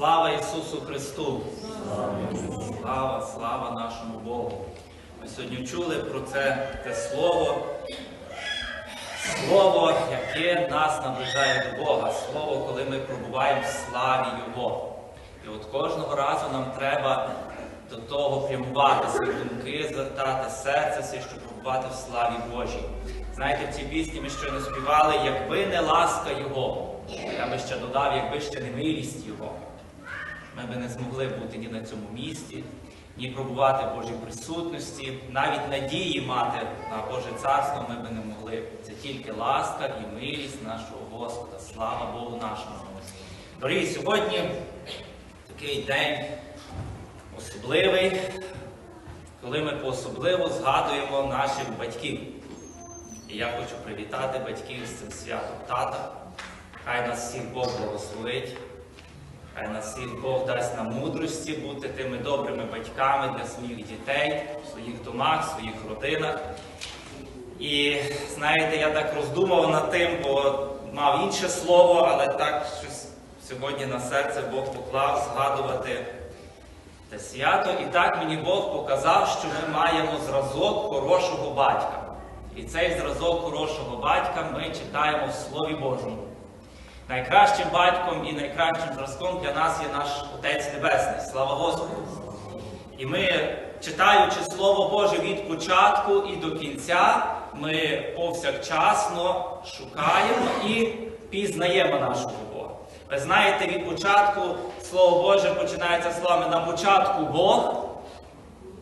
Слава Ісусу Христу! Слава, слава нашому Богу! Ми сьогодні чули про це те слово, слово, яке нас наближає до Бога, слово, коли ми пробуваємо в славі Його. І от кожного разу нам треба до того прямувати свої думки, звертати серце, своє, щоб пробувати в славі Божій. Знаєте, в цій пісні ми щойно співали, якби не ласка Його. Я би ще додав, якби ще не милість Його. Ми би не змогли бути ні на цьому місці, ні пробувати Божій присутності, навіть надії мати на Боже царство ми би не могли. Це тільки ласка і милість нашого Господа. Слава Богу нашому. Дорогі, сьогодні такий день особливий, коли ми по-особливо згадуємо наших батьків. І я хочу привітати батьків з цим святом тата. Хай нас всіх Бог благословить. Хай нас всіх Бог дасть нам мудрості бути тими добрими батьками для своїх дітей, в своїх домах, в своїх родинах. І знаєте, я так роздумав над тим, бо мав інше слово, але так щось сьогодні на серце Бог поклав згадувати те свято. І так мені Бог показав, що ми маємо зразок хорошого батька. І цей зразок хорошого батька ми читаємо в Слові Божому. Найкращим батьком і найкращим зразком для нас є наш Отець Небесний. Слава Господу! І ми, читаючи Слово Боже від початку і до кінця, ми повсякчасно шукаємо і пізнаємо нашого Бога. Ви знаєте, від початку Слово Боже починається словами на початку Бог,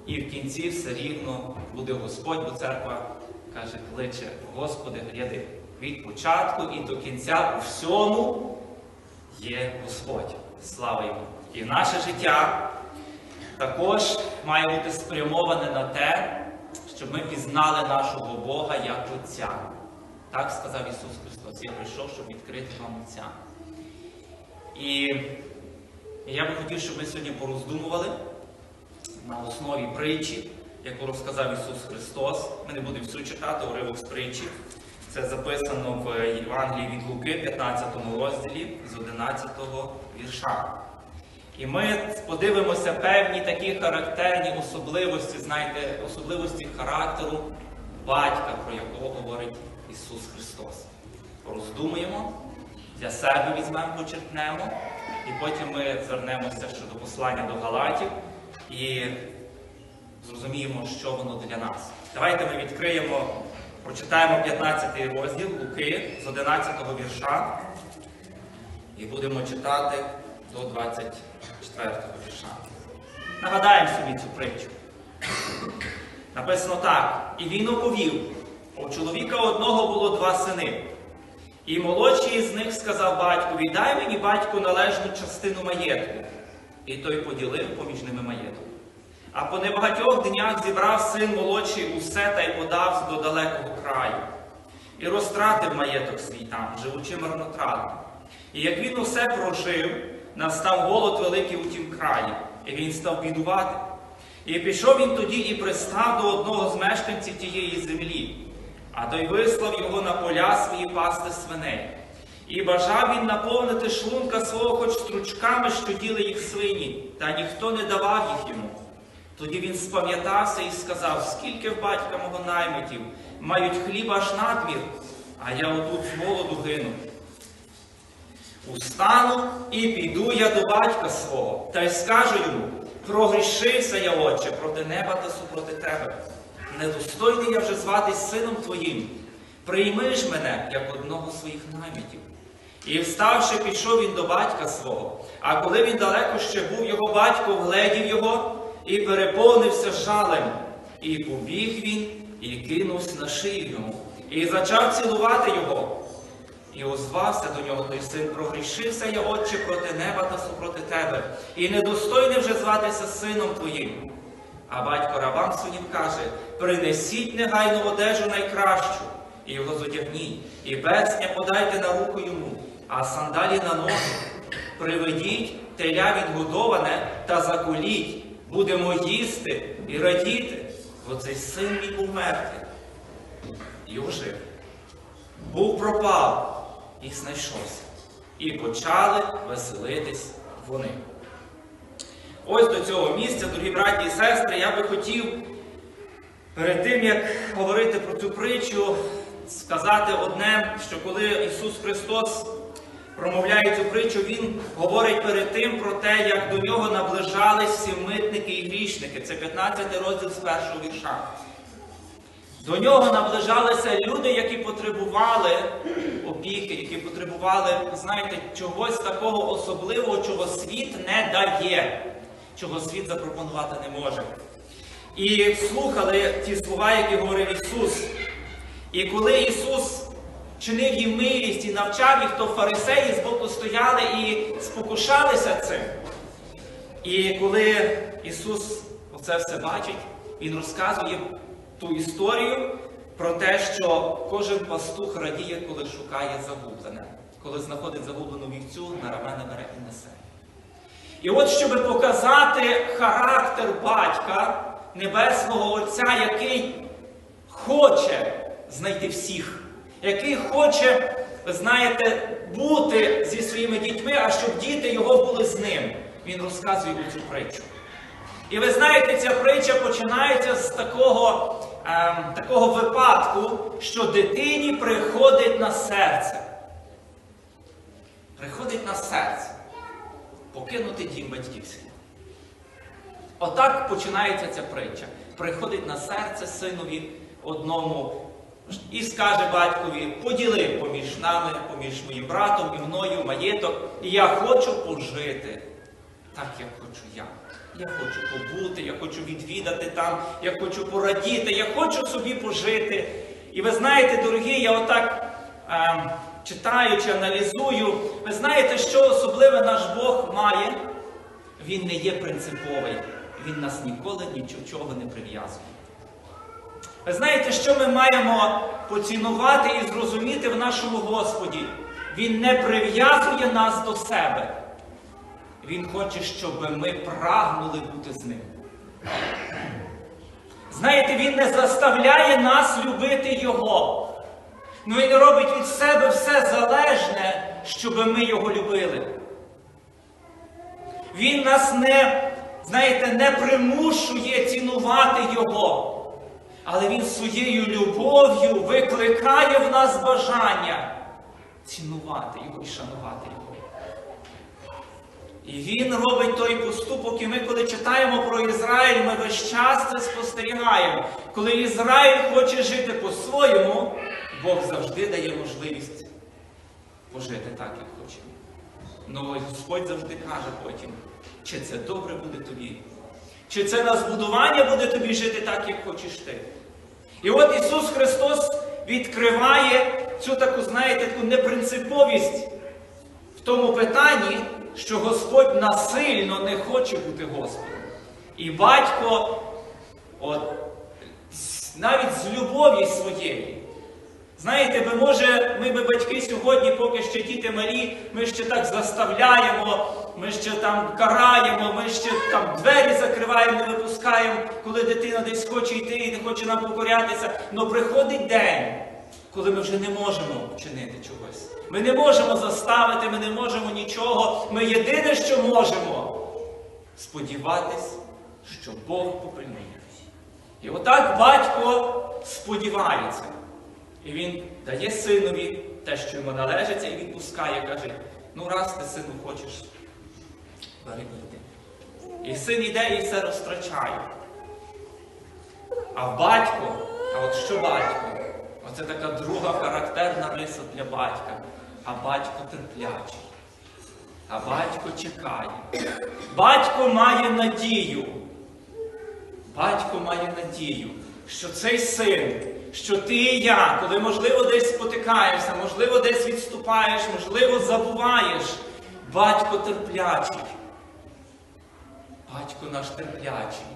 і в кінці все рівно буде Господь, бо церква каже, кличе, Господи, гляди. Від початку і до кінця у всьому є Господь. Слава йому! І наше життя також має бути спрямоване на те, щоб ми пізнали нашого Бога як Отця. Так сказав Ісус Христос. Я прийшов, щоб відкрити вам Отця. І я би хотів, щоб ми сьогодні пороздумували на основі притчі, яку розказав Ісус Христос. Ми не будемо всю читати уривок з притчі. Це записано в Євангелії від Луки, 15 розділі з 11 вірша. І ми подивимося певні такі характерні особливості, знаєте, особливості характеру батька, про якого говорить Ісус Христос. Роздумуємо, для себе візьмемо, почерпнемо, і потім ми звернемося щодо послання до Галатів і зрозуміємо, що воно для нас. Давайте ми відкриємо. Прочитаємо 15 розділ Луки з 11 вірша і будемо читати до 24 вірша. Нагадаємо собі цю притчу. Написано так: І він оповів, у чоловіка одного було два сини. І молодший з них сказав батькові, дай мені батьку належну частину маєтку. І той поділив поміж ними маєток. А по небагатьох днях зібрав син молодший усе та й подав до далекого краю, і розтратив маєток свій там, живучи марнотратно. І як він усе прожив, настав голод великий у тім краї, і він став бідувати. І пішов він тоді і пристав до одного з мешканців тієї землі, а той вислав його на поля свої пасти свиней. І бажав він наповнити шлунка свого хоч стручками, що діли їх свині, та ніхто не давав їх йому. Тоді він спам'ятався і сказав, скільки в батька мого наймитів мають хліба аж надмір, а я отут з голоду гину. Устану і піду я до батька свого, та й скажу йому, прогрішився я, отче, проти неба та супроти тебе. Недостойний я вже зватись сином твоїм. Прийми ж мене, як одного своїх наймитів. І вставши, пішов він до батька свого. А коли він далеко ще був, його батько вгледів його і переповнився жалем. І побіг він, і кинувся на шию і почав цілувати його. І озвався до нього той син, прогрішився я, отче, проти неба та супроти тебе, і недостойний вже зватися сином твоїм. А батько рабам своїм каже: принесіть негайну одежу найкращу, і його зодягніть, і персня подайте на руку йому, а сандалі на ноги. Приведіть теля відгодоване та заколіть будемо їсти і радіти, бо цей син мій був мертвий. І ожив. Був пропав і знайшовся. І почали веселитись вони. Ось до цього місця, дорогі браті і сестри, я би хотів перед тим, як говорити про цю притчу, сказати одне, що коли Ісус Христос промовляє цю притчу, Він говорить перед тим про те, як до нього наближались всі митники і грішники. Це 15 розділ з першого вірша. До нього наближалися люди, які потребували опіки, які потребували, знаєте, чогось такого особливого, чого світ не дає, чого світ запропонувати не може. І слухали ті слова, які говорив Ісус. І коли Ісус чинив їм милість і навчав їх, то фарисеї збоку стояли і спокушалися цим. І коли Ісус оце все бачить, Він розказує ту історію про те, що кожен пастух радіє, коли шукає загублене, коли знаходить загублену вівцю, на рамена бере і несе. І от, щоб показати характер батька Небесного Отця, який хоче знайти всіх, який хоче, знаєте, бути зі своїми дітьми, а щоб діти його були з ним. Він розказує цю притчу. І ви знаєте, ця притча починається з такого, ем, такого випадку, що дитині приходить на серце. Приходить на серце покинути дім батьківський. Отак починається ця притча. Приходить на серце синові одному і скаже батькові: поділи поміж нами, поміж моїм братом і мною маєток, і я хочу пожити так, як хочу я. Я хочу побути, я хочу відвідати там, я хочу порадіти, я хочу собі пожити. І ви знаєте, дорогі, я отак е, читаючи, аналізую, ви знаєте, що особливе наш Бог має? Він не є принциповий. Він нас ніколи нічого не прив'язує. Ви знаєте, що ми маємо поцінувати і зрозуміти в нашому Господі? Він не прив'язує нас до себе. Він хоче, щоб ми прагнули бути з ним. Знаєте, Він не заставляє нас любити Його. Ну Він робить від себе все залежне, щоб ми його любили. Він нас не, знаєте, не примушує цінувати Його. Але Він своєю любов'ю викликає в нас бажання цінувати Його і шанувати Його. І він робить той поступок, і ми, коли читаємо про Ізраїль, ми весь час це спостерігаємо. Коли Ізраїль хоче жити по-своєму, Бог завжди дає можливість пожити так, як хоче. Ну Господь завжди каже потім, чи це добре буде тобі, чи це на збудування буде тобі жити так, як хочеш ти. І от Ісус Христос відкриває цю таку, знаєте, таку непринциповість в тому питанні, що Господь насильно не хоче бути Господом. І батько, от, навіть з любові своєї. Знаєте, ми може, ми би батьки сьогодні, поки ще діти малі, ми ще так заставляємо, ми ще там караємо, ми ще там двері закриваємо, не випускаємо, коли дитина десь хоче йти і не хоче нам покорятися. Но приходить день, коли ми вже не можемо вчинити чогось. Ми не можемо заставити, ми не можемо нічого. Ми єдине, що можемо сподіватись, що Бог попильнує. І отак батько сподівається. І він дає синові те, що йому належиться, і відпускає, каже, ну раз ти сину хочеш, бери йди. І син іде і все розтрачає. А батько, а от що батько? Оце така друга характерна риса для батька. А батько терплячий. А батько чекає. Батько має надію. Батько має надію, що цей син, що ти і я, коли, можливо, десь спотикаєшся, можливо, десь відступаєш, можливо, забуваєш, батько терплячий. Батько наш терплячий.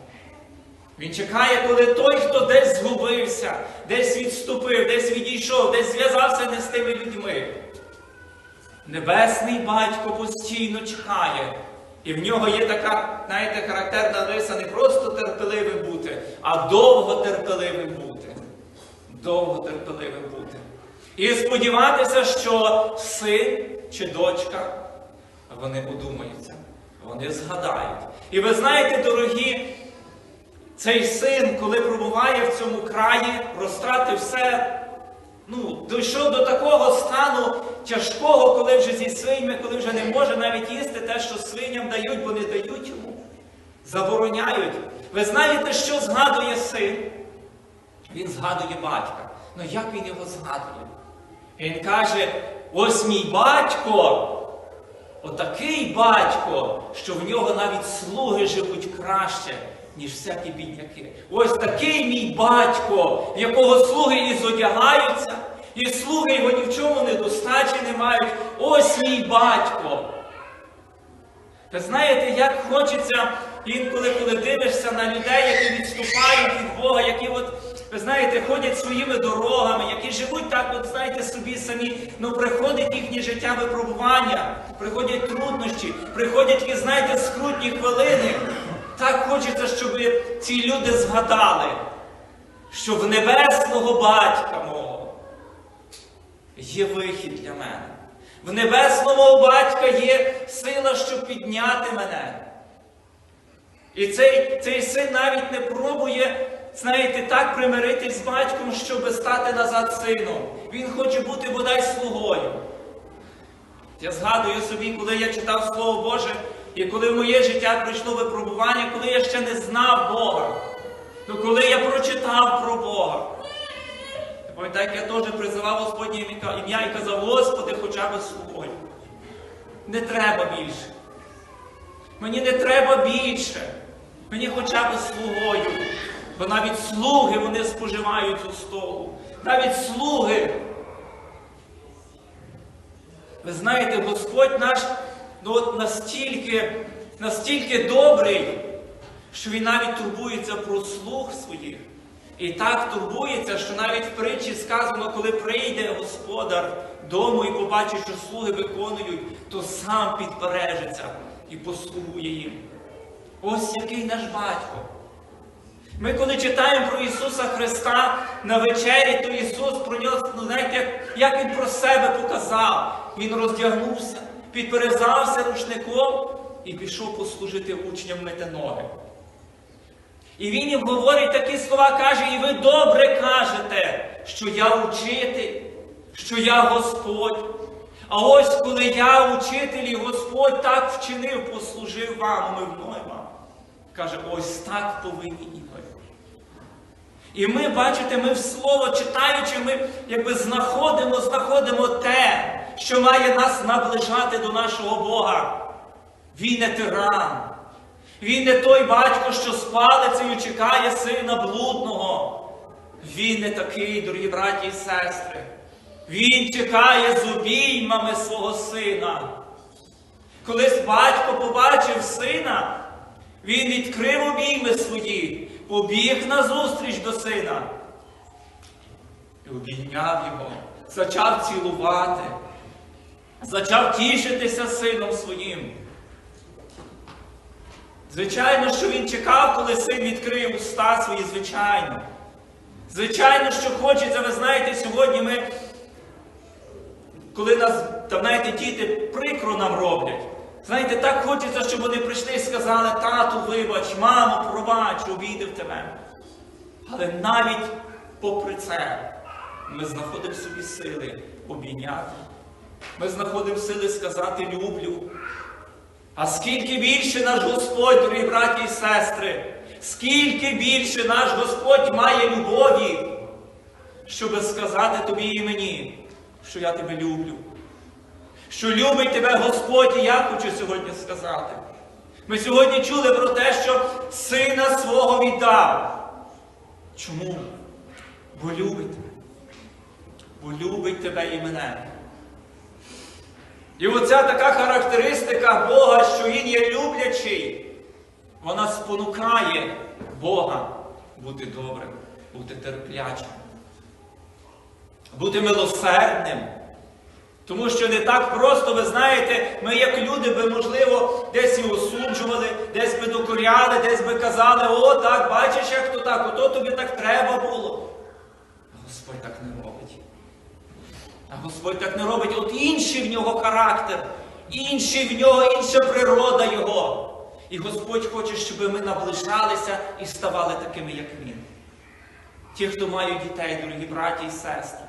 Він чекає, коли той, хто десь згубився, десь відступив, десь відійшов, десь зв'язався не з тими людьми. Небесний батько постійно чекає. І в нього є така, знаєте, характерна риса не просто терпеливим бути, а довго терпеливим бути. Довго терпеливим бути. І сподіватися, що син чи дочка, вони одумаються. Вони згадають. І ви знаєте, дорогі, цей син, коли пробуває в цьому краї, розтратив все, ну, дійшов до такого стану тяжкого, коли вже зі свинями, коли вже не може навіть їсти те, що свиням дають, бо не дають йому. Забороняють. Ви знаєте, що згадує син? Він згадує батька. Ну як він його згадує? Він каже: ось мій батько, отакий батько, що в нього навіть слуги живуть краще, ніж всякі бідняки. Ось такий мій батько, в якого слуги і зодягаються, і слуги його ні в чому недостачі не мають. Ось мій батько. Ви знаєте, як хочеться інколи, коли дивишся на людей, які відступають від Бога, які от, ви знаєте, ходять своїми дорогами, які живуть так, от знаєте, собі самі, ну приходить їхнє життя випробування, приходять труднощі, приходять такі, знаєте, скрутні хвилини. Так хочеться, щоб ці люди згадали, що в небесного батька мого є вихід для мене. В небесному батька є сила, щоб підняти мене. І цей, цей син навіть не пробує, знаєте, так примиритись з батьком, щоб стати назад сином. Він хоче бути бодай слугою. Я згадую собі, коли я читав Слово Боже, і коли в моє життя прийшло випробування, коли я ще не знав Бога, то коли я прочитав про Бога. Як я теж призивав Господнє ім'я і казав, Господи, хоча б слугою. Не треба більше. Мені не треба більше. Мені хоча б слугою. Бо навіть слуги вони споживають у столу. Навіть слуги. Ви знаєте, Господь наш ну, от настільки, настільки добрий, що Він навіть турбується про слуг своїх. І так турбується, що навіть в притчі сказано, коли прийде господар дому і побачить, що слуги виконують, то сам підбережеться і послугує їм. Ось який наш батько. Ми, коли читаємо про Ісуса Христа на вечері, то Ісус про нього, ну, знаєте, як, Він про себе показав. Він роздягнувся, підперезався рушником і пішов послужити учням мити ноги. І він їм говорить такі слова, каже, і ви добре кажете, що я учитель, що я Господь. А ось коли я учитель і Господь так вчинив, послужив вам, ми мною вам. Каже, ось так повинні і ви. І ми, бачите, ми в слово читаючи, ми якби знаходимо, знаходимо те, що має нас наближати до нашого Бога. Він не тиран. Він не той батько, що з палицею чекає сина блудного. Він не такий, дорогі браті і сестри. Він чекає з обіймами свого сина. Колись батько побачив сина, він відкрив обійми свої, побіг назустріч до сина. І обійняв його, почав цілувати, почав тішитися сином своїм. Звичайно, що він чекав, коли син відкриє уста свої, звичайно. Звичайно, що хочеться, ви знаєте, сьогодні ми, коли нас, там, знаєте, діти прикро нам роблять, знаєте, так хочеться, щоб вони прийшли і сказали, тату, вибач, мамо, пробач, обідав тебе. Але навіть попри це, ми знаходимо собі сили обійняти. Ми знаходимо сили сказати люблю. А скільки більше наш Господь, дорогі браті і сестри, скільки більше наш Господь має любові, щоб сказати тобі і мені, що я тебе люблю. Що любить тебе Господь, і я хочу сьогодні сказати. Ми сьогодні чули про те, що сина свого віддав. Чому? Бо любить тебе. Бо любить тебе і мене. І оця така характеристика Бога, що Він є люблячий, вона спонукає Бога бути добрим, бути терплячим, бути милосердним. Тому що не так просто, ви знаєте, ми, як люди, би, можливо, десь і осуджували, десь би докоряли, десь би казали, о, так, бачиш, як то так, ото тобі так треба було. Господь так не робить. А Господь так не робить, от інший в нього характер, інший в нього, інша природа його. І Господь хоче, щоб ми наближалися і ставали такими, як Він. Ті, хто мають дітей, дорогі браті і сестри.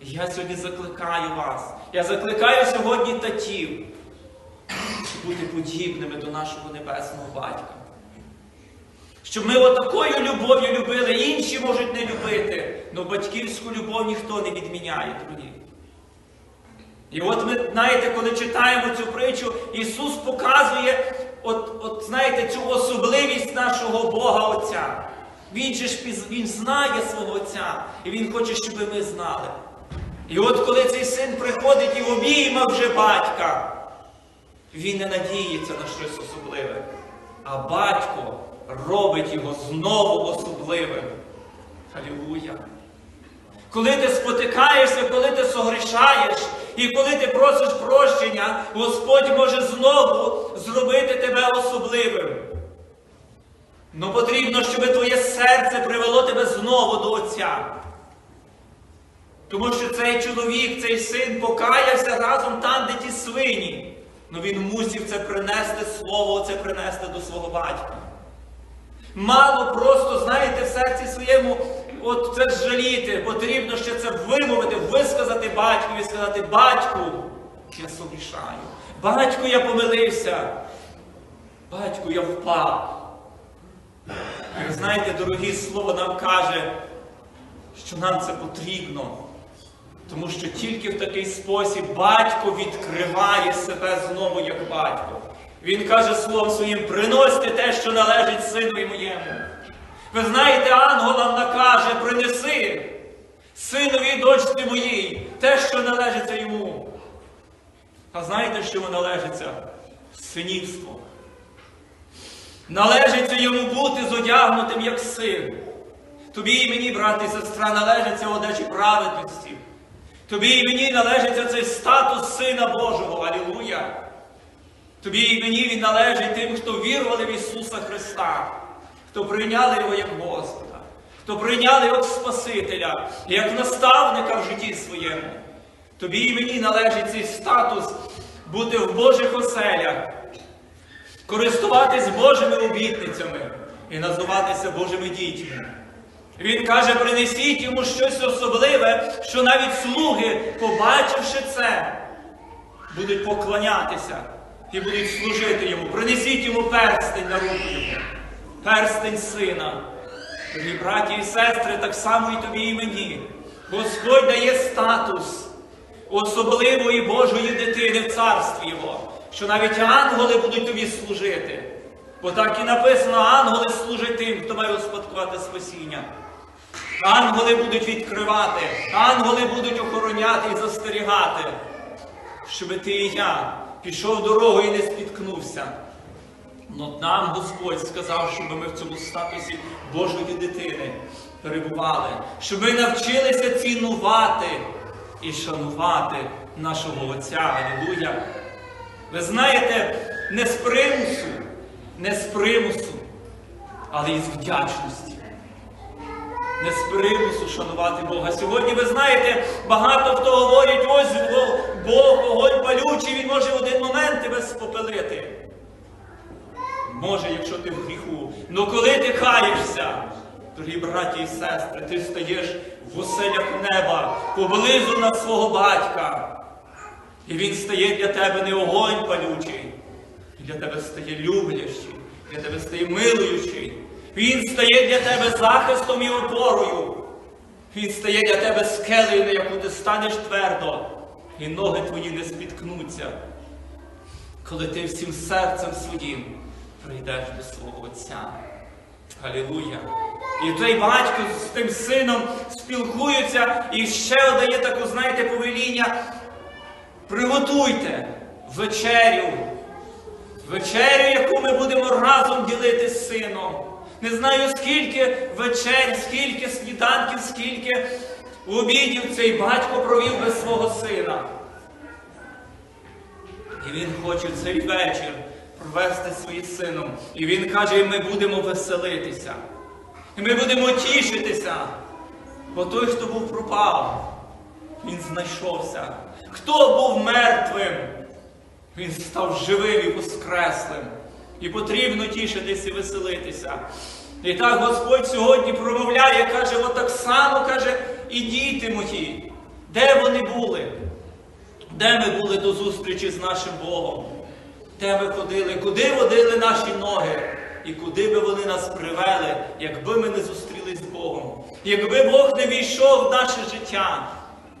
Я сьогодні закликаю вас. Я закликаю сьогодні татів бути подібними до нашого небесного батька. Щоб ми отакою любов'ю любили, інші можуть не любити, але батьківську любов ніхто не відміняє, дорогі. І от ми, знаєте, коли читаємо цю притчу, Ісус показує, от, от знаєте, цю особливість нашого Бога Отця. Він же ж він знає свого Отця, і Він хоче, щоб ми знали. І от коли цей син приходить і обійма вже батька, він не надіється на щось особливе. А батько робить його знову особливим. Халілуя! Коли ти спотикаєшся, коли ти согрішаєш, і коли ти просиш прощення, Господь може знову зробити тебе особливим. Ну потрібно, щоб твоє серце привело тебе знову до Отця. Тому що цей чоловік, цей син покаявся разом там, де ті свині. Ну він мусив це принести слово, це принести до свого батька. Мало просто, знаєте, в серці своєму от це жаліти. Потрібно ще це вимовити, висказати батькові, сказати, батьку, я согрішаю. Батьку, я помилився. Батьку, я впав. І знаєте, дорогі слово нам каже, що нам це потрібно. Тому що тільки в такий спосіб батько відкриває себе знову як батько. Він каже словом своїм, приносьте те, що належить синові моєму. Ви знаєте, ангелам накаже, принеси синові і дочці моїй те, що належиться йому. А знаєте, що належиться? Синівство. Належиться йому бути зодягнутим як син. Тобі і мені, брати і сестра, належиться одежі праведності. Тобі і мені належиться цей статус Сина Божого. Алілуя! Тобі і мені він належить тим, хто вірували в Ісуса Христа, хто прийняли Його як Господа, хто прийняли Його як Спасителя, як наставника в житті своєму. Тобі і мені належить цей статус бути в Божих оселях, користуватись Божими обітницями і називатися Божими дітьми. Він каже, принесіть йому щось особливе, що навіть слуги, побачивши це, будуть поклонятися і будуть служити йому. Принесіть йому перстень на руку йому, перстень сина. Дорогі браті і сестри, так само і тобі і мені. Господь дає статус особливої Божої дитини в царстві Його, що навіть ангели будуть тобі служити. Бо так і написано, ангели служать тим, хто має успадкувати спасіння. Ангели будуть відкривати, ангели будуть охороняти і застерігати, щоб ти і я пішов дорогою і не спіткнувся. Но нам Господь сказав, щоб ми в цьому статусі Божої дитини перебували, щоб ми навчилися цінувати і шанувати нашого Отця. Алілуя! Ви знаєте, не з примусу, не з примусу, але із вдячності не з примусу шанувати Бога. Сьогодні ви знаєте, багато хто говорить, ось Бог, Бог, огонь палючий, він може тебе спопелити. Може, якщо ти в гріху. Ну коли ти каєшся, дорогі браті і сестри, ти стаєш в оселях неба, поблизу на свого батька. І він стає для тебе не огонь палючий, для тебе стає люблячий, для тебе стає милуючий. Він стає для тебе захистом і опорою. Він стає для тебе скелею, на яку ти станеш твердо, і ноги твої не спіткнуться, коли ти всім серцем своїм прийдеш до свого Отця. Галілуя! І той батько з тим сином спілкується і ще дає таку, знаєте, повеління. Приготуйте вечерю, вечерю, яку ми будемо разом ділити з сином. Не знаю, скільки вечер, скільки сніданків, скільки обідів цей батько провів без свого сина. Він хоче цей вечір провести своїм сином. І він каже, ми будемо веселитися. І ми будемо тішитися. Бо той, хто був пропав, він знайшовся. Хто був мертвим? Він став живим і воскреслим. І потрібно тішитись і веселитися. І так Господь сьогодні промовляє, каже, отак само каже, і діти мої, де вони були? Де ми були до зустрічі з нашим Богом? Де ми ходили? Куди водили наші ноги? І куди би вони нас привели, якби ми не зустрілись з Богом? Якби Бог не війшов в наше життя,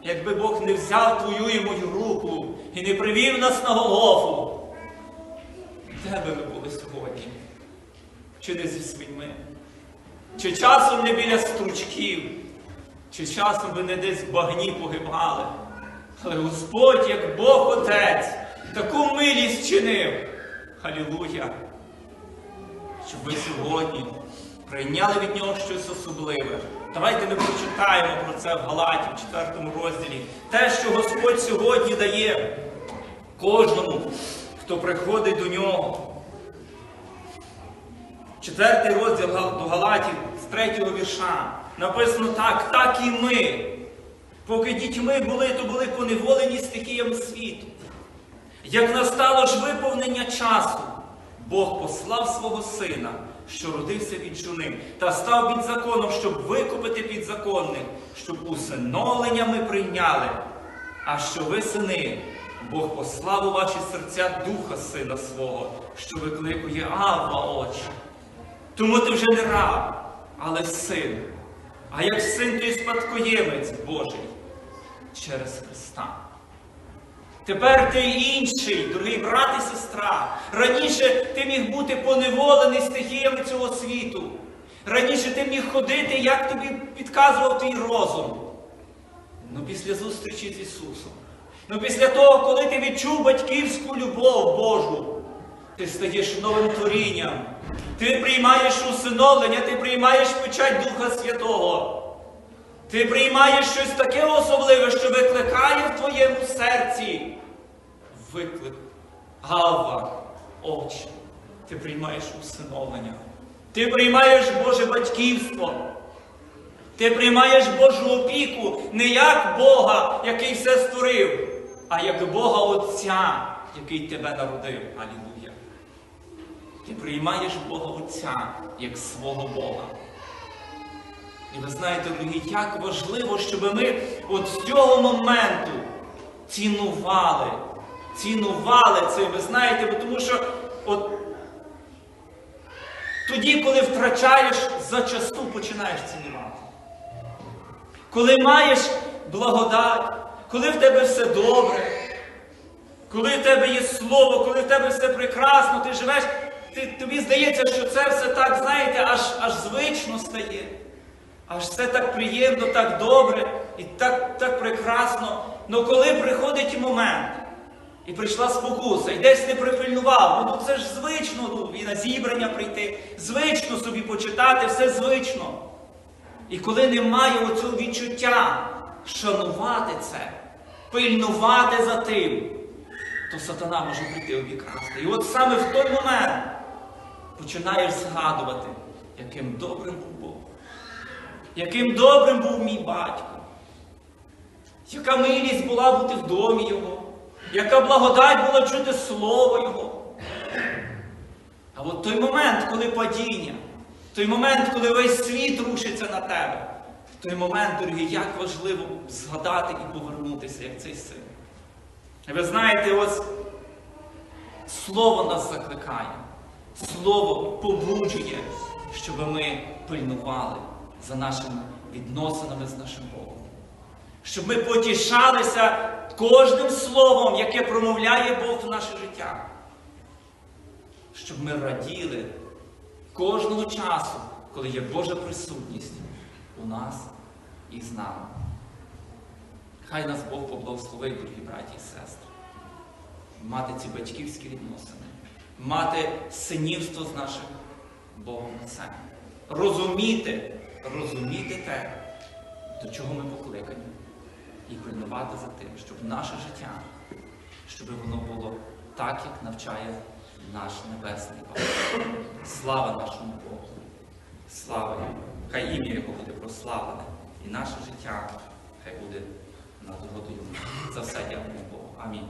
якби Бог не взяв твою і мою руку і не привів нас на Голгофу, де би ми були сьогодні? Чи не зі свиньми? Чи часом не біля стручків? Чи часом би не десь в багні погибали? Але Господь, як Бог Отець, таку милість чинив. Халілуя! Щоб ви сьогодні прийняли від нього щось особливе. Давайте ми прочитаємо про це в Галаті, в 4 розділі. Те, що Господь сьогодні дає кожному, хто приходить до нього. Четвертий розділ до Галатів з третього вірша. Написано так, так і ми. Поки дітьми були, то були поневолені стихіями світу. Як настало ж виповнення часу, Бог послав свого сина, що родився від жуни, та став під законом, щоб викупити підзаконних, щоб усиновлення ми прийняли. А що ви, сини, Бог послав у ваші серця духа сина свого, що викликує Авва очі. Тому ти вже не раб, але син. А як син, то й спадкоємець Божий через Христа. Тепер ти інший, дорогий брат і сестра. Раніше ти міг бути поневолений стихіями цього світу. Раніше ти міг ходити, як тобі підказував твій розум. Ну після зустрічі з Ісусом. Ну після того, коли ти відчув батьківську любов Божу, ти стаєш новим творінням. Ти приймаєш усиновлення, ти приймаєш печать Духа Святого. Ти приймаєш щось таке особливе, що викликає в твоєму серці виклик, гава, очі. Ти приймаєш усиновлення. Ти приймаєш Боже батьківство. Ти приймаєш Божу опіку не як Бога, який все створив, а як Бога Отця, який тебе народив. Алілуя. Ти приймаєш Бога Отця як свого Бога. І ви знаєте, дорогі, як важливо, щоб ми от з цього моменту цінували, цінували це. Ви знаєте, бо тому що от тоді, коли втрачаєш, зачасту починаєш цінувати. Коли маєш благодать, коли в тебе все добре, коли в тебе є слово, коли в тебе все прекрасно, ти живеш, ти, тобі здається, що це все так, знаєте, аж, аж звично стає. Аж все так приємно, так добре і так, так прекрасно. Но коли приходить момент, і прийшла спокуса, і десь не припильнував, ну це ж звично, ну, і на зібрання прийти, звично собі почитати, все звично. І коли немає оцього відчуття шанувати це, пильнувати за тим, то сатана може прийти обікрасти. І от саме в той момент починаєш згадувати, яким добрим був яким добрим був мій батько, яка милість була бути в домі Його, яка благодать була чути слово Його. А от той момент, коли падіння, той момент, коли весь світ рушиться на тебе, той момент, дорогі, як важливо згадати і повернутися, як цей син. Ви знаєте, ось слово нас закликає, слово побуджує, щоб ми пильнували за нашими відносинами з нашим Богом. Щоб ми потішалися кожним словом, яке промовляє Бог в наше життя. Щоб ми раділи кожного часу, коли є Божа присутність у нас і з нами. Хай нас Бог поблагословить, дорогі браті і сестри, мати ці батьківські відносини, мати синівство з нашим Богом Отцем. Розуміти, розуміти те, до чого ми покликані, і пильнувати за тим, щоб наше життя, щоб воно було так, як навчає наш Небесний Бог. Слава нашому Богу! Слава Йому! Хай ім'я Його буде прославлене, і наше життя хай буде нагодою. За все дякую Богу. Амінь.